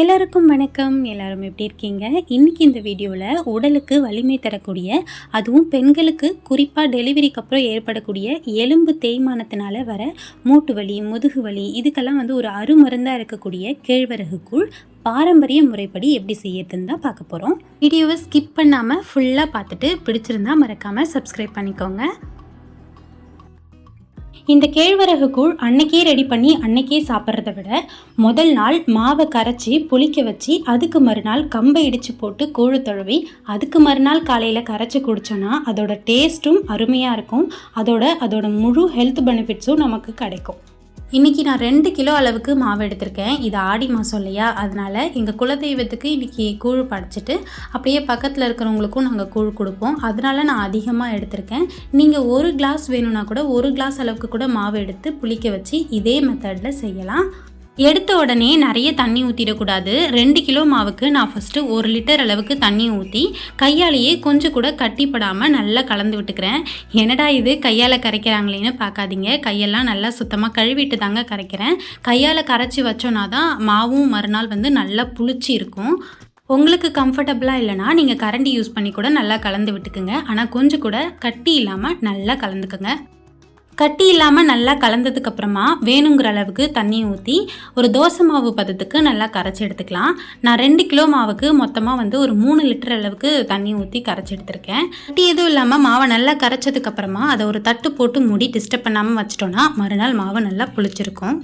எல்லாருக்கும் வணக்கம். எல்லாரும் எப்படி இருக்கீங்க? இன்றைக்கி இந்த வீடியோவில் உடலுக்கு வலிமை தரக்கூடிய அதுவும் பெண்களுக்கு குறிப்பாக டெலிவரிக்கு அப்புறம் ஏற்படக்கூடிய எலும்பு தேய்மானத்தினால வர மூட்டு வலி முதுகு வலி இதுக்கெல்லாம் வந்து ஒரு அருமருந்தாக இருக்கக்கூடிய கேழ்வரகு கூழ் பாரம்பரிய முறைப்படி எப்படி செய்யறதுன்னு தான் பார்க்க போகிறோம் வீடியோவை ஸ்கிப் பண்ணாமல் ஃபுல்லாக பார்த்துட்டு பிடிச்சிருந்தா மறக்காமல் சப்ஸ்கிரைப் பண்ணிக்கோங்க. இந்த கேழ்வரகு கூழ் அன்னைக்கே ரெடி பண்ணி அன்னைக்கே சாப்பிட்றத விட முதல் நாள் மாவை கரைச்சி புளிக்க வச்சு அதுக்கு மறுநாள் கம்பை இடித்து போட்டு கூழு தழுவி அதுக்கு மறுநாள் காலையில் கரைச்சி குடித்தோன்னா அதோட டேஸ்ட்டும் அருமையாக இருக்கும். அதோட அதோட முழு ஹெல்த் பெனிஃபிட்ஸும் நமக்கு கிடைக்கும். இன்றைக்கி நான் ரெண்டு கிலோ அளவுக்கு மாவு எடுத்திருக்கேன். இது ஆடி மாதம் இல்லையா? அதனால் எங்கள் குலதெய்வத்துக்கு இன்றைக்கி கூழ் படைச்சிட்டு அப்படியே பக்கத்தில் இருக்கிறவங்களுக்கும் நாங்கள் கூழ் கொடுப்போம். அதனால நான் அதிகமாக எடுத்திருக்கேன். நீங்கள் ஒரு கிளாஸ் வேணும்னா கூட ஒரு கிளாஸ் அளவுக்கு கூட மாவு எடுத்து புளிக்க வச்சு இதே மெத்தடில் செய்யலாம். எடுத்த உடனே நிறைய தண்ணி ஊற்றிடக்கூடாது ரெண்டு கிலோ மாவுக்கு நான் ஃபஸ்ட்டு ஒரு லிட்டர் அளவுக்கு தண்ணி ஊற்றி கையாலேயே கொஞ்சம் கூட கட்டிப்படாமல் நல்லா கலந்து விட்டுக்கிறேன். என்னடா இது? கையால் கரைக்கிறாங்களேன்னு பார்க்காதீங்க. கையெல்லாம் நல்லா சுத்தமாக கழுவிட்டு தாங்க கரைக்கிறேன். கையால் கரைச்சி வச்சோன்னா தான் மாவும் மறுநாள் வந்து நல்லா புளிச்சு இருக்கும். உங்களுக்கு கம்ஃபர்டபுளாக இல்லைனா நீங்கள் கரண்டி யூஸ் பண்ணி கூட நல்லா கலந்து விட்டுக்குங்க. ஆனால் கொஞ்சம் கூட கட்டி இல்லாமல் நல்லா கலந்துக்குங்க. கட்டி இல்லாமல் நல்லா கலந்ததுக்கு அப்புறமா வேணுங்கிற அளவுக்கு தண்ணி ஊற்றி ஒரு தோசை மாவு பதத்துக்கு நல்லா கரைச்சி எடுத்துக்கலாம். நான் ரெண்டு கிலோ மாவுக்கு மொத்தமாக வந்து ஒரு மூணு லிட்டர் அளவுக்கு தண்ணி ஊற்றி கரைச்சி எடுத்திருக்கேன். கட்டி எதுவும் இல்லாமல் மாவை நல்லா கரைச்சதுக்கப்புறமா அதை ஒரு தட்டு போட்டு மூடி டிஸ்டர்ப் பண்ணாமல் வச்சிட்டோன்னா மறுநாள் மாவு நல்லா புளிச்சிருக்கும்.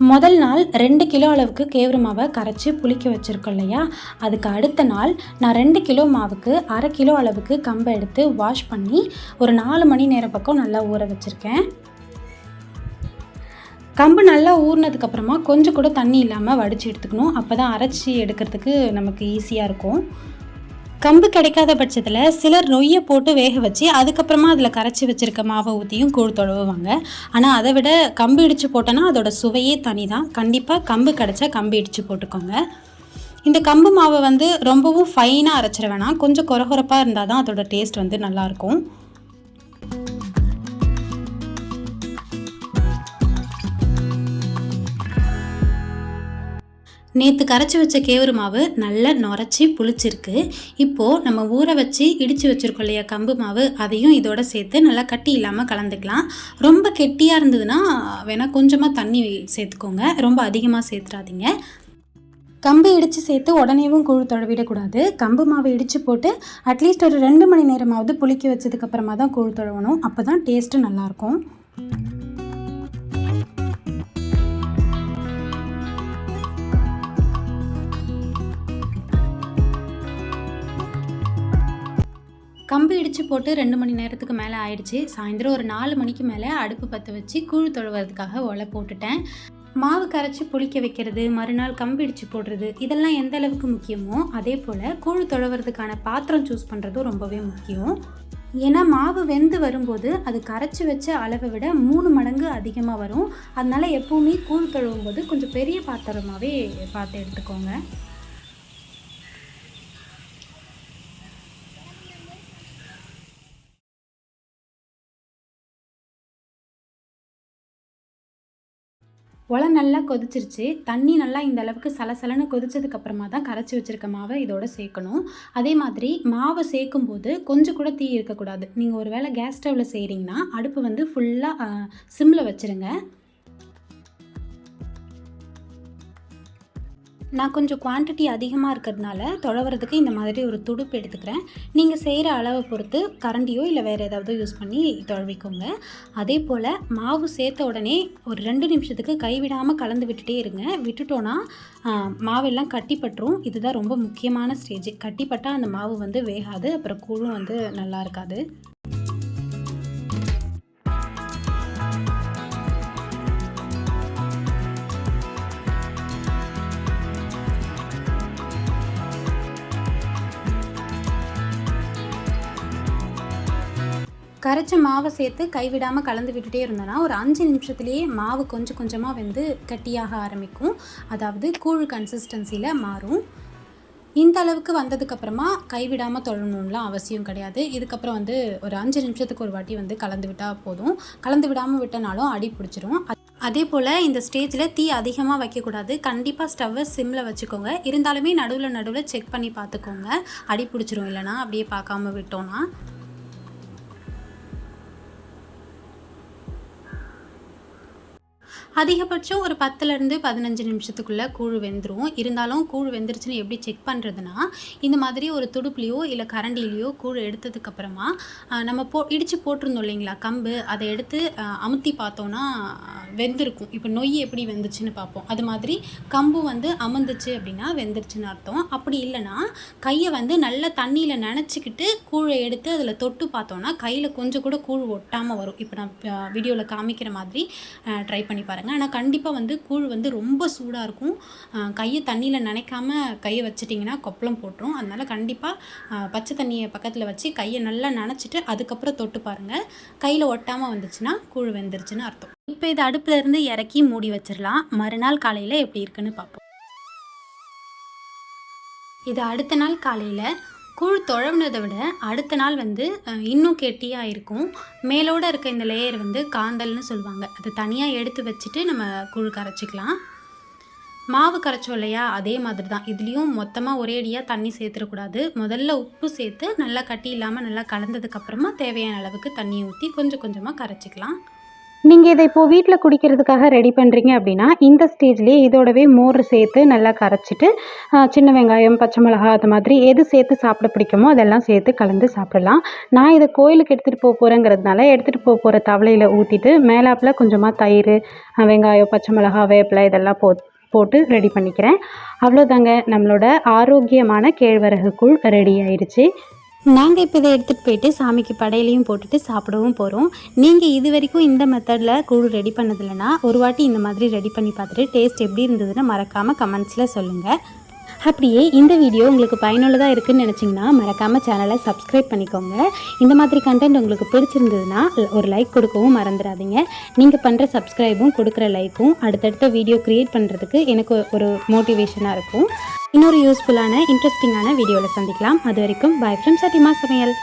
முதல் நாள் ரெண்டு கிலோ அளவுக்கு கேவரு மாவை கரைச்சி புளிக்க வச்சுருக்கோம் இல்லையா? அதுக்கு அடுத்த நாள் நான் ரெண்டு கிலோ மாவுக்கு அரை கிலோ அளவுக்கு கம்பை எடுத்து வாஷ் பண்ணி ஒரு நாலு மணி நேரம் பக்கம் நல்லா ஊற வச்சுருக்கேன். கம்பு நல்லா ஊறினதுக்கப்புறமா கொஞ்சம் கூட தண்ணி இல்லாமல் வடித்து எடுத்துக்கணும். அப்போ தான் அரைச்சி எடுக்கிறதுக்கு நமக்கு ஈஸியாக இருக்கும். கம்பு கிடைக்காத பட்சத்தில் சிலர் நொய்யை போட்டு வேக வச்சு அதுக்கப்புறமா அதில் கரைச்சி வச்சுருக்க மாவை ஊற்றியும் கூழ் தொழுவுவாங்க. ஆனால் அதை விட கம்பு இடித்து போட்டோன்னா அதோட சுவையே தனி தான் கண்டிப்பாக கம்பு கிடச்சா கம்பு இடித்து போட்டுக்கோங்க. இந்த கம்பு மாவை வந்து ரொம்பவும் ஃபைனாக அரைச்சிட வேணாம். கொஞ்சம் குறகுறப்பாக இருந்தால் தான் அதோட டேஸ்ட் வந்து நல்லாயிருக்கும் நேற்று கரைச்சி வச்ச கேவுரு மாவு நல்லா நுரைச்சி புளிச்சிருக்கு. இப்போது நம்ம ஊற வச்சு இடித்து வச்சுருக்கோம் இல்லையா கம்பு மாவு அதையும் இதோட சேர்த்து நல்லா கட்டி இல்லாமல் கலந்துக்கலாம். ரொம்ப கெட்டியாக இருந்ததுன்னா வேணால் கொஞ்சமாக தண்ணி சேர்த்துக்கோங்க. ரொம்ப அதிகமாக சேர்த்துறாதீங்க. கம்பு இடித்து சேர்த்து உடனேவும் கூழ் தொழவிடக்கூடாது கம்பு மாவு இடித்து போட்டு அட்லீஸ்ட் ஒரு ரெண்டு மணி நேரமாவது புளிக்க வச்சதுக்கப்புறமா தான் கூழ் தொழவணும் அப்போ தான் டேஸ்ட்டு நல்லாயிருக்கும். கம்பு இடித்து போட்டு ரெண்டு மணி நேரத்துக்கு மேலே ஆயிடுச்சு. சாயந்தரம் ஒரு நாலு மணிக்கு மேலே அடுப்பு பற்ற வச்சு கூழ் தொழுவதுக்காக ஒலை போட்டுட்டேன். மாவு கரைச்சி புளிக்க வைக்கிறது மறுநாள் கம்பு இடித்து போடுறது இதெல்லாம் எந்த அளவுக்கு முக்கியமோ அதே போல் கூழ் தொழுவறதுக்கான பாத்திரம் சூஸ் பண்ணுறதும் ரொம்பவே முக்கியம். ஏன்னா மாவு வெந்து வரும்போது அது கரைச்சி வச்ச அளவை விட மூணு மடங்கு அதிகமாக வரும். அதனால் எப்போவுமே கூழ் தொழுவும் போது கொஞ்சம் பெரிய பாத்திரமாகவே பார்த்து எடுத்துக்கோங்க. உலை நல்லா கொதிச்சிருச்சு. தண்ணி நல்லா இந்த அளவுக்கு சலசலன்னு கொதிச்சதுக்கப்புறமா தான் கரைச்சி வச்சுருக்க மாவை இதோட சேர்க்கணும். அதே மாதிரி மாவை சேர்க்கும் போது கொஞ்சம் கூட தீ இருக்கக்கூடாது. நீங்கள் ஒரு வேளை கேஸ் ஸ்டவ்வில் செய்கிறீங்கன்னா அடுப்பு வந்து ஃபுல்லாக சிம்மில் வச்சுருங்க. நான் கொஞ்சம் குவான்டிட்டி அதிகமாக இருக்கிறதுனால தொழவுறதுக்கு இந்த மாதிரி ஒரு துடுப்பு எடுத்துக்கிறேன். நீங்கள் செய்கிற அளவை பொறுத்து கரண்டியோ இல்லை வேறு ஏதாவது யூஸ் பண்ணி தொழவிக்கோங்க. அதே போல் மாவு சேர்த்த உடனே ஒரு ரெண்டு நிமிஷத்துக்கு கைவிடாமல் கலந்து விட்டுட்டே இருங்க. விட்டுட்டோன்னா மாவெல்லாம் கட்டிப்பட்டுரும். இதுதான் ரொம்ப முக்கியமான ஸ்டேஜ் கட்டிப்பட்டால் அந்த மாவு வந்து வேகாது அப்புறம் கூழும் வந்து நல்லா இருக்காது. கரைச்ச மாவை சேர்த்து கைவிடாமல் கலந்து விட்டுட்டே இருந்தோன்னா ஒரு அஞ்சு நிமிஷத்துலேயே மாவு கொஞ்சம் கொஞ்சமாக வந்து கட்டியாக ஆரம்பிக்கும். அதாவது கூழ் கன்சிஸ்டன்சியில் மாறும். இந்த அளவுக்கு வந்ததுக்கப்புறமா கைவிடாமல் தொழணும்லாம் அவசியம் கிடையாது. இதுக்கப்புறம் வந்து ஒரு அஞ்சு நிமிஷத்துக்கு ஒரு வாட்டி வந்து கலந்து விட்டால் போதும். கலந்து விடாமல் விட்டனாலும் அடி பிடிச்சிரும். அதே போல் இந்த ஸ்டேஜில் தீ அதிகமாக வைக்கக்கூடாது. கண்டிப்பாக ஸ்டவ்வை சிம்மில் வச்சுக்கோங்க. இருந்தாலுமே நடுவில் நடுவில் செக் பண்ணி பார்த்துக்கோங்க. அடி பிடிச்சிரும் இல்லைனா அப்படியே பார்க்காம விட்டோன்னா அதிகபட்சம் ஒரு பத்துலேருந்து பதினஞ்சு நிமிஷத்துக்குள்ளே கூழ் வெந்துடும் இருந்தாலும் கூழ் வெந்துருச்சுன்னு எப்படி செக் பண்ணுறதுனா இந்த மாதிரி ஒரு துடுப்புலையோ இல்லை கரண்டிலையோ கூழ் எடுத்ததுக்கப்புறமா நம்ம போ இடித்து போட்டிருந்தோம் இல்லைங்களா கம்பு அதை எடுத்து அமுத்தி பார்த்தோன்னா வெந்திருக்கும். இப்போ நொய் எப்படி வெந்துச்சுன்னு பார்ப்போம். அது மாதிரி கம்பு வந்து அமர்ந்துச்சு அப்படின்னா வெந்துருச்சுன்னு அர்த்தம். அப்படி இல்லைன்னா கையை வந்து நல்லா தண்ணியில் நினச்சிக்கிட்டு கூழை எடுத்து அதில் தொட்டு பார்த்தோன்னா கையில் கொஞ்சம் கூட கூழ் ஒட்டாமல் வரும். இப்போ நான் வீடியோவில் காமிக்கிற மாதிரி ட்ரை பண்ணி பாருங்கள் ஆனால் கண்டிப்பாக வந்து கூழ் வந்து ரொம்ப சூடாக இருக்கும். கையை தண்ணியில் நனைக்காம கையை வச்சிட்டிங்கன்னா கொப்பளம் போட்டுரும். அதனால் கண்டிப்பாக பச்சை தண்ணியை பக்கத்தில் வச்சு கையை நல்லா நனைச்சிட்டு அதுக்கப்புறம் தொட்டு பாருங்கள் கையில் ஒட்டாமல் வந்துச்சுன்னா கூழ் வெந்துருச்சுன்னு அர்த்தம். இப்போ இதை அடுப்புலேருந்து இறக்கி மூடி வச்சிடலாம் மறுநாள் காலையில் எப்படி இருக்குன்னு பார்ப்போம் இது அடுத்த நாள் காலையில் கூழ் தொழவுனதை விட அடுத்த நாள் வந்து இன்னும் கெட்டியாக இருக்கும். மேலோட இருக்க இந்த லேயர் வந்து காந்தல்னு சொல்லுவாங்க. அது தனியாக எடுத்து வச்சுட்டு நம்ம கூழ் கரைச்சிக்கலாம். மாவு கரைச்சோம் இல்லையா? அதே மாதிரி தான் இதுலேயும் மொத்தமாக ஒரேடியாக தண்ணி சேர்த்துடக்கூடாது. முதல்ல உப்பு சேர்த்து நல்லா கட்டி இல்லாமல் நல்லா கலந்ததுக்கப்புறமா தேவையான அளவுக்கு தண்ணி ஊற்றி கொஞ்சம் கொஞ்சமாக கரைச்சிக்கலாம். நீங்கள் இதை இப்போது வீட்டில் குடிக்கிறதுக்காக ரெடி பண்ணுறீங்க அப்படின்னா இந்த ஸ்டேஜ்லேயே இதோடவே மோர் சேர்த்து நல்லா கரைச்சிட்டு சின்ன வெங்காயம் பச்சை மிளகா அது மாதிரி எது சேர்த்து சாப்பிட பிடிக்குமோ அதெல்லாம் சேர்த்து கலந்து சாப்பிடலாம். நான் இதை கோயிலுக்கு எடுத்துகிட்டு போக போகிறேங்கிறதுனால எடுத்துகிட்டு போக போகிற தவளையில் ஊற்றிட்டு மேலாப்பில் கொஞ்சமாக தயிர் வெங்காயம் பச்சை மிளகா வேப்பிலை இதெல்லாம் போ போட்டு ரெடி பண்ணிக்கிறேன். அவ்வளோதாங்க. நம்மளோட ஆரோக்கியமான கேழ்வரகு கூழ் ரெடி ஆயிடுச்சு. நாங்கள் இப்போ இதை எடுத்துகிட்டு போயிட்டு சாமிக்கு படையிலையும் போட்டுட்டு சாப்பிடவும் போகிறோம் நீங்கள் இது வரைக்கும் இந்த மெத்தடில் கூழ் ரெடி பண்ணதில்லைன்னா ஒரு வாட்டி இந்த மாதிரி ரெடி பண்ணி பார்த்துட்டு டேஸ்ட் எப்படி இருந்ததுன்னு மறக்காமல் கமெண்ட்ஸில் சொல்லுங்கள் அப்படியே இந்த வீடியோ உங்களுக்கு பயனுள்ளதாக இருக்குன்னு நினச்சிங்கன்னா மறக்காமல் சேனலை சப்ஸ்கிரைப் பண்ணிக்கோங்க. இந்த மாதிரி கண்டென்ட் உங்களுக்கு பிடிச்சிருந்ததுன்னா ஒரு லைக் கொடுக்கவும் மறந்துடாதீங்க. நீங்கள் பண்ணுற சப்ஸ்கிரைபும் கொடுக்குற லைக்கும் அடுத்தடுத்த வீடியோ க்ரியேட் பண்ணுறதுக்கு எனக்கு ஒரு மோட்டிவேஷனாக இருக்கும். இன்னொரு யூஸ்ஃபுல்லான இன்ட்ரெஸ்டிங்கான வீடியோவில் சந்திக்கலாம். அது வரைக்கும் பாய் ஃப்ரெண்ட்ஸ் சத்தியமா சமையல்.